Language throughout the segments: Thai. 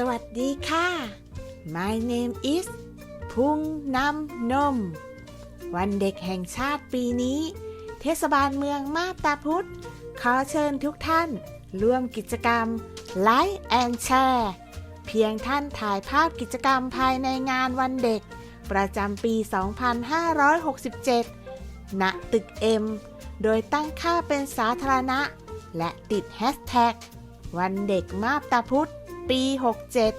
สวัสดีค่ะ My name is พุงนำนม วันเด็กแห่งชาติปีนี้ เทศบาลเมืองมาบตาพุธขอเชิญทุกท่าน ร่วมกิจกรรมไลฟ์แอนแชร์เพียงท่านถ่ายภาพกิจกรรมภายในงานวันเด็ก ประจำปี 2567 ณ ตึก M โดยตั้งค่าเป็นสาธารณะ และติดแฮชแท็กวันเด็กมาบตาพุธ ปี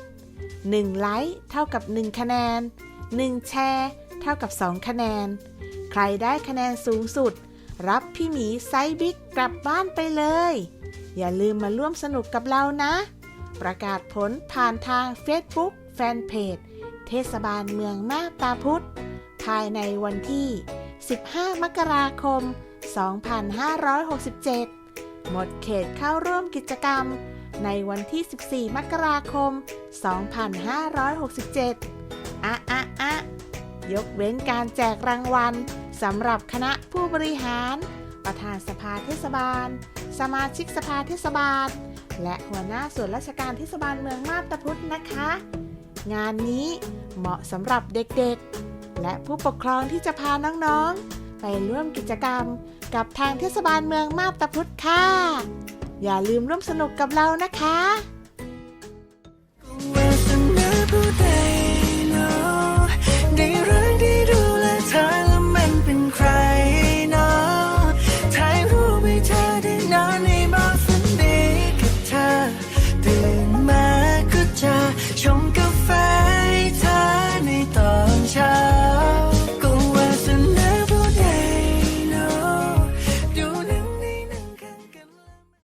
67 1 ไลค์เท่ากับ 1 คะแนน 1 แชร์เท่ากับ 2 คะแนน ใครได้คะแนนสูงสุด รับพี่หมีไซส์บิ๊กกลับบ้านไปเลย อย่าลืมมาร่วมสนุกกับเรานะ ประกาศผลผ่านทาง Facebook แฟนเพจเทศบาลเมืองมาบตาพุธภายในวันที่ 15 มกราคม 2567 หมดเขตเข้าร่วมกิจกรรม ในวันที่ 14 มกราคม 2567 อะอะอะยกเว้นการแจกรางวัลสำหรับคณะผู้บริหาร ประธานสภาเทศบาล สมาชิกสภาเทศบาล และหัวหน้าส่วนราชการเทศบาลเมืองมาบตาพุธนะคะ งานนี้เหมาะสำหรับเด็กๆ และผู้ปกครองที่จะพาน้องๆ ไปร่วมกิจกรรมกับทางเทศบาลเมืองมาบตาพุธค่ะ อย่าลืมร่วมสนุกกับเรานะคะ